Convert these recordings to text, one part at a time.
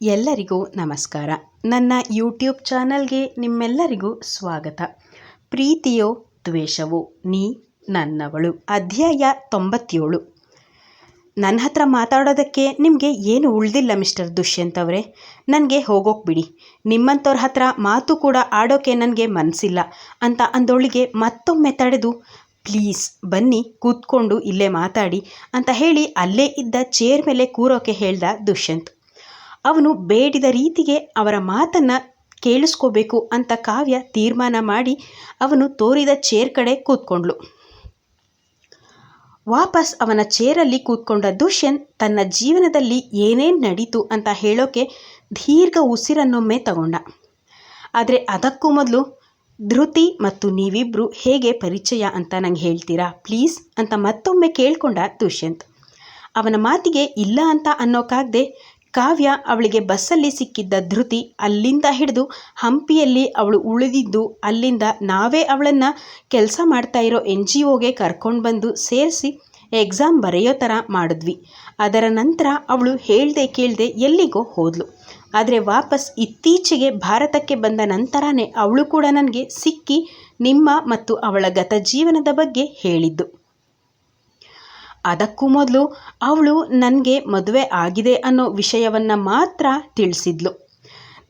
ಎಲ್ಲರಿಗೂ ನಮಸ್ಕಾರ. ನನ್ನ ಯೂಟ್ಯೂಬ್ ಚಾನಲ್ಗೆ ನಿಮ್ಮೆಲ್ಲರಿಗೂ ಸ್ವಾಗತ. ಪ್ರೀತಿಯೋ ದ್ವೇಷವೋ, ನೀ ನನ್ನವಳು. ಅಧ್ಯಾಯ ತೊಂಬತ್ತೇಳು. ನನ್ನ ಹತ್ರ ಮಾತಾಡೋದಕ್ಕೆ ನಿಮಗೆ ಏನು ಉಳಿದಿಲ್ಲ ಮಿಸ್ಟರ್ ದುಷ್ಯಂತ್ ಅವರೇ? ನನಗೆ ಹೋಗೋಕೆ ಬಿಡಿ. ನಿಮ್ಮಂಥವ್ರ ಹತ್ರ ಮಾತು ಕೂಡ ಆಡೋಕೆ ನನಗೆ ಮನಸ್ಸಿಲ್ಲ ಅಂತ ಅಂದೊಳಿಗೆ ಮತ್ತೊಮ್ಮೆ ತಡೆದು, ಪ್ಲೀಸ್ ಬನ್ನಿ, ಕೂತ್ಕೊಂಡು ಇಲ್ಲೇ ಮಾತಾಡಿ ಅಂತ ಹೇಳಿ ಅಲ್ಲೇ ಇದ್ದ ಚೇರ್ ಮೇಲೆ ಕೂರೋಕೆ ಹೇಳ್ದ ದುಷ್ಯಂತ್. ಅವನು ಬೇಡಿದ ರೀತಿಗೆ ಅವರ ಮಾತನ್ನು ಕೇಳಿಸ್ಕೋಬೇಕು ಅಂತ ಕಾವ್ಯ ತೀರ್ಮಾನ ಮಾಡಿ ಅವನು ತೋರಿದ ಚೇರ್ ಕಡೆ ಕೂತ್ಕೊಂಡ್ಳು. ವಾಪಸ್ ಅವನ ಚೇರಲ್ಲಿ ಕೂತ್ಕೊಂಡ ದುಷ್ಯಂತ್ ತನ್ನ ಜೀವನದಲ್ಲಿ ಏನೇನು ನಡೀತು ಅಂತ ಹೇಳೋಕೆ ದೀರ್ಘ ಉಸಿರನ್ನೊಮ್ಮೆ ತಗೊಂಡ. ಆದರೆ ಅದಕ್ಕೂ ಮೊದಲು, ಧೃತಿ ಮತ್ತು ನೀವಿಬ್ಬರು ಹೇಗೆ ಪರಿಚಯ ಅಂತ ನಂಗೆ ಹೇಳ್ತೀರಾ? ಪ್ಲೀಸ್ ಅಂತ ಮತ್ತೊಮ್ಮೆ ಕೇಳ್ಕೊಂಡ ದುಷ್ಯಂತ್. ಅವನ ಮಾತಿಗೆ ಇಲ್ಲ ಅಂತ ಅನ್ನೋಕ್ಕಾಗದೆ ಕಾವ್ಯ ಅವಳಿಗೆ ಬಸ್ಸಲ್ಲಿ ಸಿಕ್ಕಿದ್ದ ಧೃತಿ ಅಲ್ಲಿಂದ ಹಿಡಿದು ಹಂಪಿಯಲ್ಲಿ ಅವಳು ಉಳಿದಿದ್ದು ಅಲ್ಲಿಂದ ನಾವೇ ಅವಳನ್ನು ಕೆಲಸ ಮಾಡ್ತಾ ಇರೋ ಎನ್ ಜಿ ಒಗೆ ಕರ್ಕೊಂಡು ಬಂದು ಸೇರಿಸಿ ಎಕ್ಸಾಮ್ ಬರೆಯೋ ಥರ ಮಾಡಿದ್ವಿ. ಅದರ ನಂತರ ಅವಳು ಹೇಳ್ದೆ ಕೇಳದೆ ಎಲ್ಲಿಗೋ ಹೋದ್ಲು. ಆದರೆ ವಾಪಸ್ ಇತ್ತೀಚೆಗೆ ಭಾರತಕ್ಕೆ ಬಂದ ನಂತರನೇ ಅವಳು ಕೂಡ ನನಗೆ ಸಿಕ್ಕಿ ನಿಮ್ಮ ಮತ್ತು ಅವಳ ಗತ ಜೀವನದ ಬಗ್ಗೆ ಹೇಳಿದ್ದು. ಅದಕ್ಕೂ ಮೊದಲು ಅವಳು ನನಗೆ ಮದುವೆ ಆಗಿದೆ ಅನ್ನೋ ವಿಷಯವನ್ನು ಮಾತ್ರ ತಿಳಿಸಿದ್ಲು.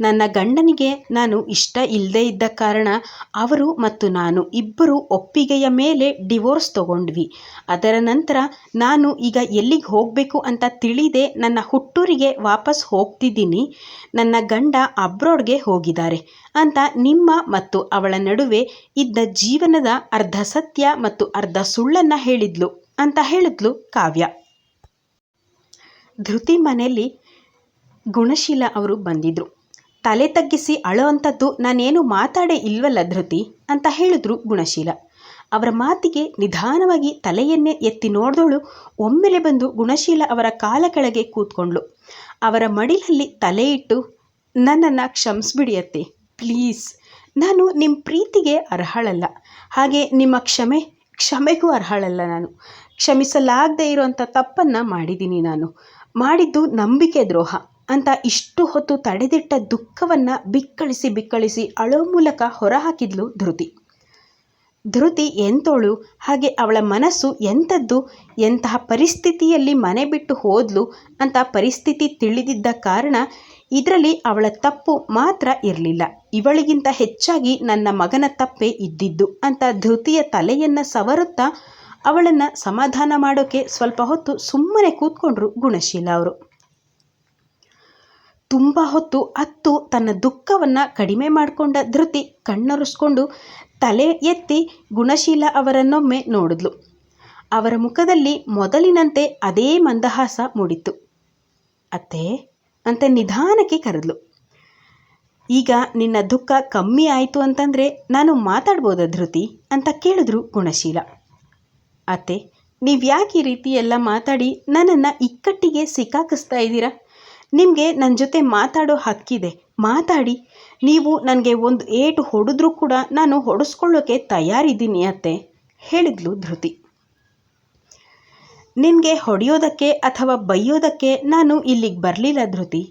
ನನ್ನ ಗಂಡನಿಗೆ ನಾನು ಇಷ್ಟ ಇಲ್ಲದೇ ಇದ್ದ ಕಾರಣ ಅವರು ಮತ್ತು ನಾನು ಇಬ್ಬರು ಒಪ್ಪಿಗೆಯ ಮೇಲೆ ಡಿವೋರ್ಸ್ ತಗೊಂಡ್ವಿ. ಅದರ ನಂತರ ನಾನು ಈಗ ಎಲ್ಲಿಗೆ ಹೋಗಬೇಕು ಅಂತ ತಿಳಿದೇ ನನ್ನ ಹುಟ್ಟೂರಿಗೆ ವಾಪಸ್ ಹೋಗ್ತಿದ್ದೀನಿ. ನನ್ನ ಗಂಡ ಅಬ್ರೋಡ್ಗೆ ಹೋಗಿದ್ದಾರೆ ಅಂತ ನಿಮ್ಮ ಮತ್ತು ಅವಳ ನಡುವೆ ಇದ್ದ ಜೀವನದ ಅರ್ಧ ಸತ್ಯ ಮತ್ತು ಅರ್ಧ ಸುಳ್ಳನ್ನು ಹೇಳಿದ್ಲು. ಅಂತ ಹೇಳಿದ್ಲು ಕಾವ್ಯ. ಧೃತಿ ಮನೆಯಲ್ಲಿ ಗುಣಶೀಲ ಅವರು ಬಂದಿದ್ರು. ತಲೆ ತಗ್ಗಿಸಿ ಅಳೋ ಅಂಥದ್ದು ನಾನೇನು ಮಾತಾಡೇ ಇಲ್ವಲ್ಲ ಧೃತಿ ಅಂತ ಹೇಳಿದ್ರು ಗುಣಶೀಲ. ಅವರ ಮಾತಿಗೆ ನಿಧಾನವಾಗಿ ತಲೆಯನ್ನೇ ಎತ್ತಿ ನೋಡಿದವಳು ಒಮ್ಮೆಲೆ ಬಂದು ಗುಣಶೀಲ ಅವರ ಕಾಲ ಕೆಳಗೆ ಕೂತ್ಕೊಂಡ್ಳು. ಅವರ ಮಡಿಲಲ್ಲಿ ತಲೆ ಇಟ್ಟು, ನನ್ನನ್ನು ಕ್ಷಮಿಸ್ಬಿಡಿಯತ್ತೆ ಪ್ಲೀಸ್. ನಾನು ನಿಮ್ಮ ಪ್ರೀತಿಗೆ ಅರ್ಹಳಲ್ಲ. ಹಾಗೆ ನಿಮ್ಮ ಕ್ಷಮೆ ಕ್ಷಮೆಗೂ ಅರ್ಹಳಲ್ಲ ನಾನು. ಕ್ಷಮಿಸಲಾಗದೇ ಇರೋವಂಥ ತಪ್ಪನ್ನು ಮಾಡಿದ್ದೀನಿ ನಾನು. ಮಾಡಿದ್ದು ನಂಬಿಕೆ ದ್ರೋಹ ಅಂತ ಇಷ್ಟು ಹೊತ್ತು ತಡೆದಿಟ್ಟ ದುಃಖವನ್ನು ಬಿಕ್ಕಳಿಸಿ ಬಿಕ್ಕಳಿಸಿ ಅಳೋ ಮೂಲಕ ಹೊರಹಾಕಿದ್ಲು ಧೃತಿ. ಧೃತಿ ಎಂತೋಳು? ಹಾಗೆ ಅವಳ ಮನಸ್ಸು ಎಂಥದ್ದು? ಎಂತಹ ಪರಿಸ್ಥಿತಿಯಲ್ಲಿ ಮನೆ ಬಿಟ್ಟು ಹೋದ್ಲು? ಅಂತ ಪರಿಸ್ಥಿತಿ ತಿಳಿದಿದ್ದ ಕಾರಣ ಇದರಲ್ಲಿ ಅವಳ ತಪ್ಪು ಮಾತ್ರ ಇರಲಿಲ್ಲ. ಇವಳಿಗಿಂತ ಹೆಚ್ಚಾಗಿ ನನ್ನ ಮಗನ ತಪ್ಪೇ ಇದ್ದಿದ್ದು ಅಂತ ಧೃತಿಯ ತಲೆಯನ್ನು ಸವರುತ್ತಾ ಅವಳನ್ನು ಸಮಾಧಾನ ಮಾಡೋಕೆ ಸ್ವಲ್ಪ ಹೊತ್ತು ಸುಮ್ಮನೆ ಕೂತ್ಕೊಂಡ್ರು ಗುಣಶೀಲ ಅವರು. ತುಂಬ ಹೊತ್ತು ಅತ್ತು ತನ್ನ ದುಃಖವನ್ನು ಕಡಿಮೆ ಮಾಡಿಕೊಂಡ ಧೃತಿ ಕಣ್ಣೊರೆಸ್ಕೊಂಡು ತಲೆ ಎತ್ತಿ ಗುಣಶೀಲ ಅವರನ್ನೊಮ್ಮೆ ನೋಡಿದ್ಲು. ಅವರ ಮುಖದಲ್ಲಿ ಮೊದಲಿನಂತೆ ಅದೇ ಮಂದಹಾಸ ಮೂಡಿತ್ತು. ಅತ್ತೆ, ಅಂತ ನಿಧಾನಕ್ಕೆ ಕರೆದ್ಲು. ಈಗ ನಿನ್ನ ದುಃಖ ಕಮ್ಮಿ ಆಯಿತು ಅಂತಂದರೆ ನಾನು ಮಾತಾಡ್ಬೋದ ಧೃತಿ? ಅಂತ ಕೇಳಿದ್ರು ಗುಣಶೀಲ. ಅತ್ತೆ ನೀವು ಯಾಕೆ ಈ ರೀತಿ ಎಲ್ಲ ಮಾತಾಡಿ ನನ್ನನ್ನು ಇಕ್ಕಟ್ಟಿಗೆ ಸಿಕ್ಕಾಕಿಸ್ತಾ ಇದ್ದೀರಾ? ನಿಮಗೆ ನನ್ನ ಜೊತೆ ಮಾತಾಡೋ ಹಕ್ಕಿದೆ. ಮಾತಾಡಿ. ನೀವು ನನಗೆ ಒಂದು ಏಟು ಹೊಡೆದ್ರೂ ಕೂಡ ನಾನು ಹೊಡೆಸ್ಕೊಳ್ಳೋಕೆ ತಯಾರಿದ್ದೀನಿ ಅತ್ತೆ, ಹೇಳಿದ್ಲು ಧೃತಿ. ನಿನಗೆ ಹೊಡೆಯೋದಕ್ಕೆ ಅಥವಾ ಬೈಯೋದಕ್ಕೆ ನಾನು ಇಲ್ಲಿಗೆ ಬರಲಿಲ್ಲ ಧೃತಿ.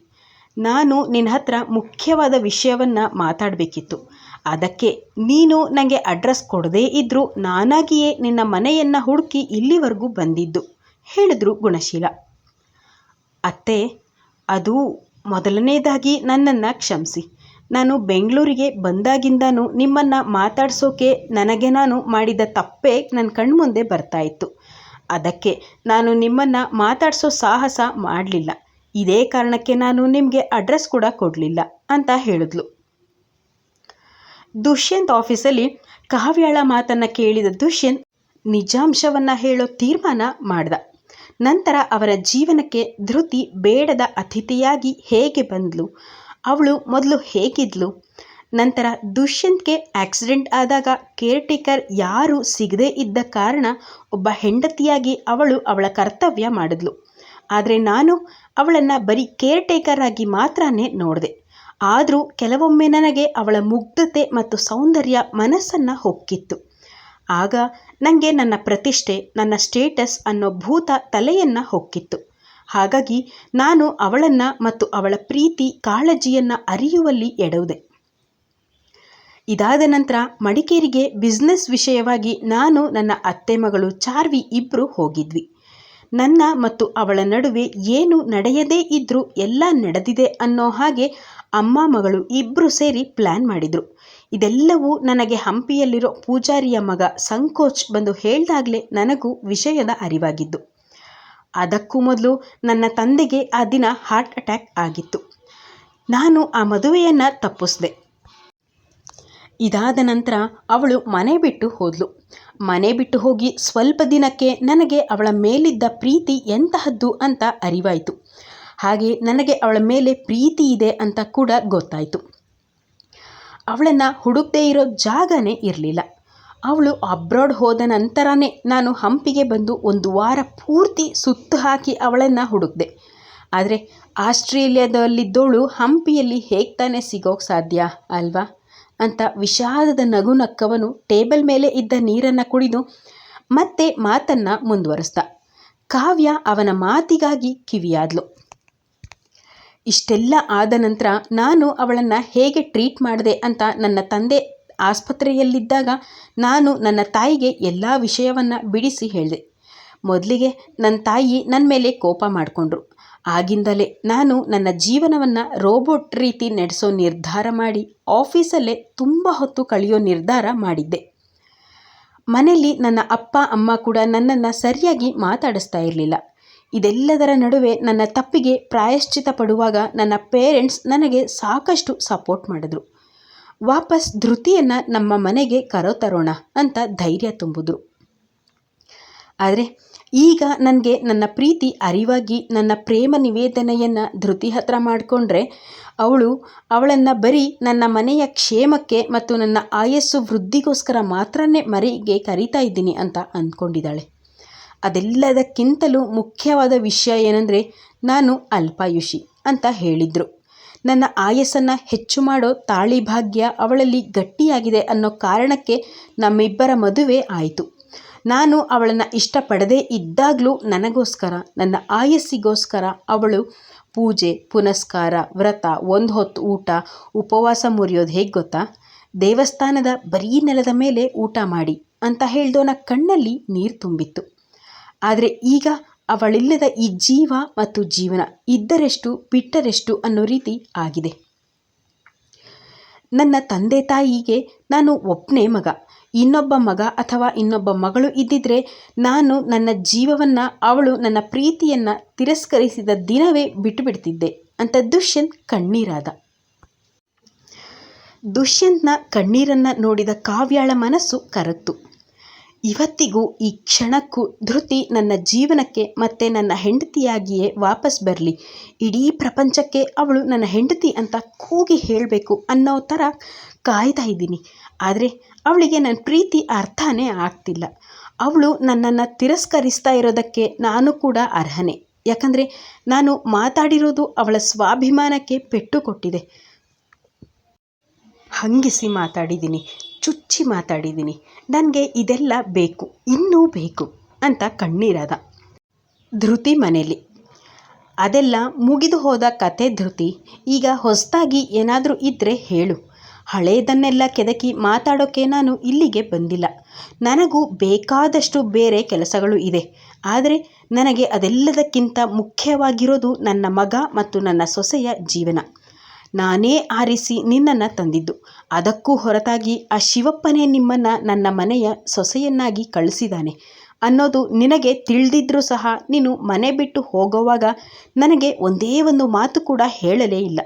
ನಾನು ನಿನ್ನ ಹತ್ರ ಮುಖ್ಯವಾದ ವಿಷಯವನ್ನು ಮಾತಾಡಬೇಕಿತ್ತು. ಅದಕ್ಕೆ ನೀನು ನನಗೆ ಅಡ್ರೆಸ್ ಕೊಡದೇ ಇದ್ದರೂ ನಾನಾಗಿಯೇ ನಿನ್ನ ಮನೆಯನ್ನು ಹುಡುಕಿ ಇಲ್ಲಿವರೆಗೂ ಬಂದಿದ್ದು, ಹೇಳಿದ್ರು ಗುಣಶೀಲ. ಅತ್ತೆ ಅದು ಮೊದಲನೇದಾಗಿ ನನ್ನನ್ನು ಕ್ಷಮಿಸಿ. ನಾನು ಬೆಂಗಳೂರಿಗೆ ಬಂದಾಗಿಂದನೂ ನಿಮ್ಮನ್ನು ಮಾತಾಡ್ಸೋಕೆ ನನಗೆ ನಾನು ಮಾಡಿದ ತಪ್ಪೇ ನನ್ನ ಕಣ್ಮುಂದೆ ಬರ್ತಾ ಇತ್ತು ಅದಕ್ಕೆ ನಾನು ನಿಮ್ಮನ್ನು ಮಾತಾಡಿಸೋ ಸಾಹಸ ಮಾಡಲಿಲ್ಲ. ಇದೇ ಕಾರಣಕ್ಕೆ ನಾನು ನಿಮಗೆ ಅಡ್ರೆಸ್ ಕೂಡ ಕೊಡಲಿಲ್ಲ ಅಂತ ಹೇಳಿದ್ಲು. ದುಷ್ಯಂತ್ ಆಫೀಸಲ್ಲಿ ಕಾವ್ಯಾಳ ಮಾತನ್ನು ಕೇಳಿದ ದುಷ್ಯಂತ್ ನಿಜಾಂಶವನ್ನು ಹೇಳೋ ತೀರ್ಮಾನ ಮಾಡ್ದ. ನಂತರ ಅವರ ಜೀವನಕ್ಕೆ ಧೃತಿ ಬೇಡದ ಅತಿಥಿಯಾಗಿ ಹೇಗೆ ಬಂದಳು ಅವಳು ಮೊದಲು ಹೇಗಿದ್ಲು? ನಂತರ ದುಷ್ಯಂತ್ಗೆ ಆಕ್ಸಿಡೆಂಟ್ ಆದಾಗ ಕೇರ್ಟೇಕರ್ ಯಾರೂ ಸಿಗದೇ ಇದ್ದ ಕಾರಣ ಒಬ್ಬ ಹೆಂಡತಿಯಾಗಿ ಅವಳು ಅವಳ ಕರ್ತವ್ಯ ಮಾಡಿದ್ಲು. ಆದರೆ ನಾನು ಅವಳನ್ನು ಬರೀ ಕೇರ್ಟೇಕರ್ ಆಗಿ ಮಾತ್ರನೇ ನೋಡಿದೆ. ಆದರೂ ಕೆಲವೊಮ್ಮೆ ನನಗೆ ಅವಳ ಮುಗ್ಧತೆ ಮತ್ತು ಸೌಂದರ್ಯ ಮನಸ್ಸನ್ನು ಹೊಕ್ಕಿತ್ತು. ಆಗ ನನಗೆ ನನ್ನ ಪ್ರತಿಷ್ಠೆ, ನನ್ನ ಸ್ಟೇಟಸ್ ಅನ್ನೋ ಭೂತ ತಲೆಯನ್ನು ಹೊಕ್ಕಿತ್ತು. ಹಾಗಾಗಿ ನಾನು ಅವಳನ್ನು ಮತ್ತು ಅವಳ ಪ್ರೀತಿ, ಕಾಳಜಿಯನ್ನು ಅರಿಯುವಲ್ಲಿ ಎಡವುದೆ. ಇದಾದ ನಂತರ ಮಡಿಕೇರಿಗೆ ಬಿಸ್ನೆಸ್ ವಿಷಯವಾಗಿ ನಾನು ನನ್ನ ಅತ್ತೆ ಮಗಳು ಚಾರ್ವಿ ಇಬ್ಬರು ಹೋಗಿದ್ವಿ. ನನ್ನ ಮತ್ತು ಅವಳ ನಡುವೆ ಏನು ನಡೆಯದೇ ಇದ್ದರೂ ಎಲ್ಲ ನಡೆದಿದೆ ಅನ್ನೋ ಹಾಗೆ ಅಮ್ಮ ಮಗಳು ಇಬ್ಬರು ಸೇರಿ ಪ್ಲ್ಯಾನ್ ಮಾಡಿದರು. ಇದೆಲ್ಲವೂ ನನಗೆ ಹಂಪಿಯಲ್ಲಿರೋ ಪೂಜಾರಿಯ ಮಗ ಸಂಕೋಚ್ ಬಂದು ಹೇಳ್ದಾಗಲೇ ನನಗೂ ವಿಷಯದ ಅರಿವಾಗಿದ್ದು. ಅದಕ್ಕೂ ಮೊದಲು ನನ್ನ ತಂದೆಗೆ ಆ ದಿನ ಹಾರ್ಟ್ ಅಟ್ಯಾಕ್ ಆಗಿತ್ತು. ನಾನು ಆ ಮದುವೆಯನ್ನು ತಪ್ಪಿಸಿದೆ. ಇದಾದ ನಂತರ ಅವಳು ಮನೆ ಬಿಟ್ಟು ಹೋದಳು ಮನೆ ಬಿಟ್ಟು ಹೋಗಿ ಸ್ವಲ್ಪ ದಿನಕ್ಕೆ ನನಗೆ ಅವಳ ಮೇಲಿದ್ದ ಪ್ರೀತಿ ಎಂತಹದ್ದು ಅಂತ ಅರಿವಾಯಿತು. ಹಾಗೆ ನನಗೆ ಅವಳ ಮೇಲೆ ಪ್ರೀತಿ ಇದೆ ಅಂತ ಕೂಡ ಗೊತ್ತಾಯಿತು. ಅವಳನ್ನು ಹುಡುಕದೇ ಇರೋ ಜಾಗನೇ ಇರಲಿಲ್ಲ. ಅವಳು ಅಬ್ರಾಡ್ ಹೋದ ನಂತರನೇ ನಾನು ಹಂಪಿಗೆ ಬಂದು ಒಂದು ವಾರ ಪೂರ್ತಿ ಸುತ್ತು ಹಾಕಿ ಅವಳನ್ನು ಹುಡುಕ್ದೆ. ಆದರೆ ಆಸ್ಟ್ರೇಲಿಯಾದಲ್ಲಿದ್ದವಳು ಹಂಪಿಯಲ್ಲಿ ಹೇಗೆ ತಾನೇ ಸಿಗೋಕ್ಕೆ ಸಾಧ್ಯ ಅಲ್ವಾ? ಅಂತ ವಿಷಾದದ ನಗು ನಕ್ಕವನು ಟೇಬಲ್ ಮೇಲೆ ಇದ್ದ ನೀರನ್ನು ಕುಡಿದು ಮತ್ತೆ ಮಾತನ್ನು ಮುಂದುವರಿಸ್ದ. ಕಾವ್ಯ ಅವನ ಮಾತಿಗಾಗಿ ಕಿವಿಯಾದ್ಲು. ಇಷ್ಟೆಲ್ಲ ಆದ ನಂತರ ನಾನು ಅವಳನ್ನು ಹೇಗೆ ಟ್ರೀಟ್ ಮಾಡಿದೆ ಅಂತ ನನ್ನ ತಂದೆ ಆಸ್ಪತ್ರೆಯಲ್ಲಿದ್ದಾಗ ನಾನು ನನ್ನ ತಾಯಿಗೆ ಎಲ್ಲ ವಿಷಯವನ್ನು ಬಿಡಿಸಿ ಹೇಳಿದೆ. ಮೊದಲಿಗೆ ನನ್ನ ತಾಯಿ ನನ್ನ ಮೇಲೆ ಕೋಪ ಮಾಡಿಕೊಂಡ್ರು. ಆಗಿಂದಲೇ ನಾನು ನನ್ನ ಜೀವನವನ್ನು ರೋಬೋಟ್ ರೀತಿ ನಡೆಸೋ ನಿರ್ಧಾರ ಮಾಡಿ ಆಫೀಸಲ್ಲೇ ತುಂಬ ಹೊತ್ತು ಕಳೆಯೋ ನಿರ್ಧಾರ ಮಾಡಿದ್ದೆ. ಮನೆಯಲ್ಲಿ ನನ್ನ ಅಪ್ಪ, ಅಮ್ಮ ಕೂಡ ನನ್ನನ್ನು ಸರಿಯಾಗಿ ಮಾತಾಡಿಸ್ತಾ ಇರಲಿಲ್ಲ. ಇದೆಲ್ಲದರ ನಡುವೆ ನನ್ನ ತಪ್ಪಿಗೆ ಪ್ರಾಯಶ್ಚಿತ ಪಡುವಾಗ ನನ್ನ ಪೇರೆಂಟ್ಸ್ ನನಗೆ ಸಾಕಷ್ಟು ಸಪೋರ್ಟ್ ಮಾಡಿದ್ರು. ವಾಪಸ್ ಧೃತಿಯನ್ನು ನಮ್ಮ ಮನೆಗೆ ಕರೋತರೋಣ ಅಂತ ಧೈರ್ಯ ತುಂಬಿದ್ರು. ಆದರೆ ಈಗ ನನಗೆ ನನ್ನ ಪ್ರೀತಿ ಅರಿವಾಗಿ ನನ್ನ ಪ್ರೇಮ ನಿವೇದನೆಯನ್ನು ಧೃತಿ ಹತ್ರ ಮಾಡಿಕೊಂಡ್ರೆ ಅವಳು ಅವಳನ್ನು ಬರೀ ನನ್ನ ಮನೆಯ ಕ್ಷೇಮಕ್ಕೆ ಮತ್ತು ನನ್ನ ಆಯಸ್ಸು ವೃದ್ಧಿಗೋಸ್ಕರ ಮಾತ್ರನೇ ಮರಿಗೆ ಕರೀತಾ ಇದ್ದೀನಿ ಅಂತ ಅಂದ್ಕೊಂಡಿದ್ದಾಳೆ. ಅದೆಲ್ಲದಕ್ಕಿಂತಲೂ ಮುಖ್ಯವಾದ ವಿಷಯ ಏನಂದರೆ ನಾನು ಅಲ್ಪಾಯುಷಿ ಅಂತ ಹೇಳಿದರು. ನನ್ನ ಆಯಸ್ಸನ್ನು ಹೆಚ್ಚು ಮಾಡೋ ತಾಳಿ ಭಾಗ್ಯ ಅವಳಲ್ಲಿ ಗಟ್ಟಿಯಾಗಿದೆ ಅನ್ನೋ ಕಾರಣಕ್ಕೆ ನಮ್ಮಿಬ್ಬರ ಮದುವೆ ಆಯಿತು. ನಾನು ಅವಳನ್ನು ಇಷ್ಟಪಡದೇ ಇದ್ದಾಗಲೂ ನನಗೋಸ್ಕರ, ನನ್ನ ಆಯಸ್ಸಿಗೋಸ್ಕರ ಅವಳು ಪೂಜೆ, ಪುನಸ್ಕಾರ, ವ್ರತ, ಒಂದು ಹೊತ್ತು ಊಟ, ಉಪವಾಸ ಮುರಿಯೋದು ಹೇಗೆ ಗೊತ್ತಾ? ದೇವಸ್ಥಾನದ ಬರೀ ನೆಲದ ಮೇಲೆ ಊಟ ಮಾಡಿ ಅಂತ ಹೇಳ್ದೋನ ಕಣ್ಣಲ್ಲಿ ನೀರು ತುಂಬಿತ್ತು. ಆದರೆ ಈಗ ಅವಳಿಲ್ಲದ ಈ ಜೀವ ಮತ್ತು ಜೀವನ ಇದ್ದರೆಷ್ಟು ಬಿಟ್ಟರೆಷ್ಟು ಅನ್ನೋ ರೀತಿ ಆಗಿದೆ. ನನ್ನ ತಂದೆ ತಾಯಿಗೆ ನಾನು ಒಬ್ಬನೇ ಮಗ. ಇನ್ನೊಬ್ಬ ಮಗ ಅಥವಾ ಇನ್ನೊಬ್ಬ ಮಗಳು ಇದ್ದಿದ್ರೆ ನಾನು ನನ್ನ ಜೀವವನ್ನು, ಅವಳು ನನ್ನ ಪ್ರೀತಿಯನ್ನು ತಿರಸ್ಕರಿಸಿದ ದಿನವೇ ಬಿಟ್ಟು ಬಿಡ್ತಿದ್ದೆ ಅಂತ ದುಷ್ಯಂತ್ ಕಣ್ಣೀರಾದ. ದುಷ್ಯಂತ್ನ ಕಣ್ಣೀರನ್ನು ನೋಡಿದ ಕಾವ್ಯಾಳ ಮನಸ್ಸು ಕರಗ್ತು ಇವತ್ತಿಗೂ ಈ ಕ್ಷಣಕ್ಕೂ ಧೃತಿ ನನ್ನ ಜೀವನಕ್ಕೆ ಮತ್ತೆ ನನ್ನ ಹೆಂಡತಿಯಾಗಿಯೇ ವಾಪಸ್ ಬರಲಿ. ಇಡೀ ಪ್ರಪಂಚಕ್ಕೆ ಅವಳು ನನ್ನ ಹೆಂಡತಿ ಅಂತ ಕೂಗಿ ಹೇಳಬೇಕು ಅನ್ನೋ ಥರ ಕಾಯ್ತಾ ಇದ್ದೀನಿ. ಆದರೆ ಅವಳಿಗೆ ನನ್ನ ಪ್ರೀತಿ ಅರ್ಥನೇ ಆಗ್ತಿಲ್ಲ. ಅವಳು ನನ್ನನ್ನು ತಿರಸ್ಕರಿಸ್ತಾ ಇರೋದಕ್ಕೆ ನಾನು ಕೂಡ ಅರ್ಹನೇ. ಯಾಕಂದರೆ ನಾನು ಮಾತಾಡಿರೋದು ಅವಳ ಸ್ವಾಭಿಮಾನಕ್ಕೆ ಪೆಟ್ಟು ಕೊಟ್ಟಿದೆ. ಹಂಗಿಸಿ ಮಾತಾಡಿದ್ದೀನಿ. ಚುಚ್ಚಿ ಮಾತಾಡಿದ್ದೀನಿ. ನನಗೆ ಇದೆಲ್ಲ ಬೇಕು, ಇನ್ನೂ ಬೇಕು ಅಂತ ಕಣ್ಣೀರದ ಧೃತಿ ಮನೇಲಿ. ಅದೆಲ್ಲ ಮುಗಿದು ಹೋದ ಕತೆ ಧೃತಿ, ಈಗ ಹೊಸದಾಗಿ ಏನಾದರೂ ಇದ್ದರೆ ಹೇಳು. ಹಳೆಯದನ್ನೆಲ್ಲ ಕೆದಕಿ ಮಾತಾಡೋಕ್ಕೆ ನಾನು ಇಲ್ಲಿಗೆ ಬಂದಿಲ್ಲ. ನನಗೂ ಬೇಕಾದಷ್ಟು ಬೇರೆ ಕೆಲಸಗಳು ಇದೆ. ಆದರೆ ನನಗೆ ಅದೆಲ್ಲದಕ್ಕಿಂತ ಮುಖ್ಯವಾಗಿರೋದು ನನ್ನ ಮಗ ಮತ್ತು ನನ್ನ ಸೊಸೆಯ ಜೀವನ. ನಾನೇ ಆರಿಸಿ ನಿನ್ನನ್ನು ತಂದಿದ್ದು. ಅದಕ್ಕೂ ಹೊರತಾಗಿ ಆ ಶಿವಪ್ಪನೇ ನಿಮ್ಮನ್ನು ನನ್ನ ಮನೆಯ ಸೊಸೆಯನ್ನಾಗಿ ಕಳಿಸಿದ್ದಾನೆ ಅನ್ನೋದು ನಿನಗೆ ತಿಳಿದಿದ್ರೂ ಸಹ ನೀನು ಮನೆ ಬಿಟ್ಟು ಹೋಗೋವಾಗ ನನಗೆ ಒಂದೇ ಒಂದು ಮಾತು ಕೂಡ ಹೇಳಲೇ ಇಲ್ಲ.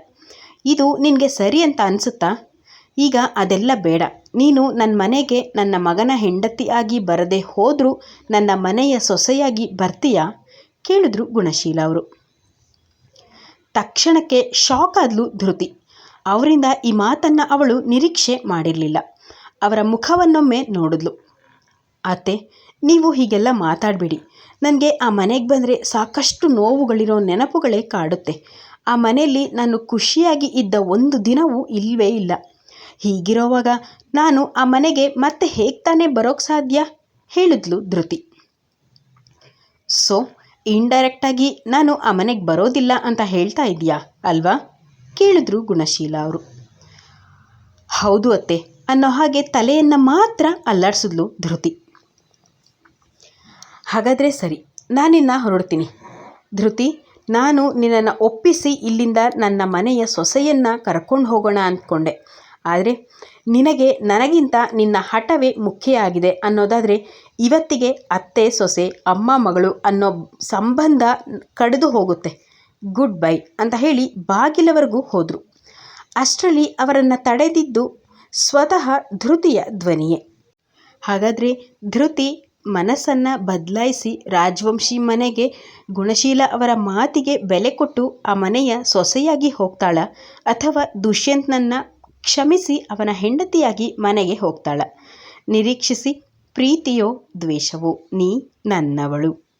ಇದು ನಿನಗೆ ಸರಿ ಅಂತ ಅನಿಸುತ್ತಾ? ಈಗ ಅದೆಲ್ಲ ಬೇಡ. ನೀನು ನನ್ನ ಮನೆಗೆ ನನ್ನ ಮಗನ ಹೆಂಡತಿಯಾಗಿ ಬರದೆ ಹೋದರೂ ನನ್ನ ಮನೆಯ ಸೊಸೆಯಾಗಿ ಬರ್ತೀಯಾ? ಕೇಳಿದ್ರು ಗುಣಶೀಲ ಅವರು. ತಕ್ಷಣಕ್ಕೆ ಶಾಕ್ ಆದ್ಲು ಧೃತಿ. ಅವರಿಂದ ಈ ಮಾತನ್ನು ಅವಳು ನಿರೀಕ್ಷೆ ಮಾಡಿರಲಿಲ್ಲ. ಅವರ ಮುಖವನ್ನೊಮ್ಮೆ ನೋಡಿದ್ಲು. ಅತ್ತೆ, ನೀವು ಹೀಗೆಲ್ಲ ಮಾತಾಡಬೇಡಿ. ನನಗೆ ಆ ಮನೆಗೆ ಬಂದರೆ ಸಾಕಷ್ಟು ನೋವುಗಳಿರೋ ನೆನಪುಗಳೇ ಕಾಡುತ್ತೆ. ಆ ಮನೆಯಲ್ಲಿ ನಾನು ಖುಷಿಯಾಗಿ ಇದ್ದ ಒಂದು ದಿನವೂ ಇಲ್ಲವೇ ಇಲ್ಲ. ಹೀಗಿರೋವಾಗ ನಾನು ಆ ಮನೆಗೆ ಮತ್ತೆ ಹೇಗೆ ತಾನೇ ಬರೋಕ್ಕೆ ಸಾಧ್ಯ? ಹೇಳಿದ್ಲು ಧೃತಿ. ಸೊ ಇಂಡೈರೆಕ್ಟಾಗಿ ನಾನು ಆ ಮನೆಗೆ ಬರೋದಿಲ್ಲ ಅಂತ ಹೇಳ್ತಾ ಇದೆಯಾ? ಅಲ್ವಾ? ಕೇಳಿದ್ರು ಗುಣಶೀಲ ಅವರು. ಹೌದು ಅತ್ತೆ, ಅನ್ನೋ ಹಾಗೆ ತಲೆಯನ್ನು ಮಾತ್ರ ಅಲ್ಲಾಡಿಸಿದ್ಲು ಧೃತಿ. ಹಾಗಾದರೆ ಸರಿ, ನಾನಿನ್ನ ಹೊರಡ್ತೀನಿ. ಧೃತಿ, ನಾನು ನಿನ್ನನ್ನು ಒಪ್ಪಿಸಿ ಇಲ್ಲಿಂದ ನನ್ನ ಮನೆಯ ಸೊಸೆಯನ್ನು ಕರ್ಕೊಂಡು ಹೋಗೋಣ ಅಂದ್ಕೊಂಡೆ. ಆದರೆ ನಿನಗೆ ನನಗಿಂತ ನಿನ್ನ ಹಠವೇ ಮುಖ್ಯ ಆಗಿದೆ ಅನ್ನೋದಾದರೆ ಇವತ್ತಿಗೆ ಅತ್ತೆ, ಸೊಸೆ, ಅಮ್ಮ, ಮಗಳು ಅನ್ನೋ ಸಂಬಂಧ ಕಡಿದು ಹೋಗುತ್ತೆ. ಗುಡ್ ಬೈ ಅಂತ ಹೇಳಿ ಬಾಗಿಲವರೆಗೂ ಹೋದರು. ಅಷ್ಟರಲ್ಲಿ ಅವರನ್ನು ತಡೆದಿದ್ದು ಸ್ವತಃ ಧೃತಿಯ ಧ್ವನಿಯೇ. ಹಾಗಾದರೆ ಧೃತಿ ಮನಸ್ಸನ್ನು ಬದಲಾಯಿಸಿ ರಾಜವಂಶಿ ಮನೆಗೆ ಗುಣಶೀಲ ಅವರ ಮಾತಿಗೆ ಬೆಲೆ ಕೊಟ್ಟು ಆ ಮನೆಯ ಸೊಸೆಯಾಗಿ ಹೋಗ್ತಾಳ ಅಥವಾ ದುಷ್ಯಂತ್ನನ್ನು ಕ್ಷಮಿಸಿ ಅವನ ಹೆಂಡತಿಯಾಗಿ ಮನೆಗೆ ಹೋಗ್ತಾಳ. ನಿರೀಕ್ಷಿಸಿ ಪ್ರೀತಿಯೋ ದ್ವೇಷವೋ ನೀ ನನ್ನವಳು.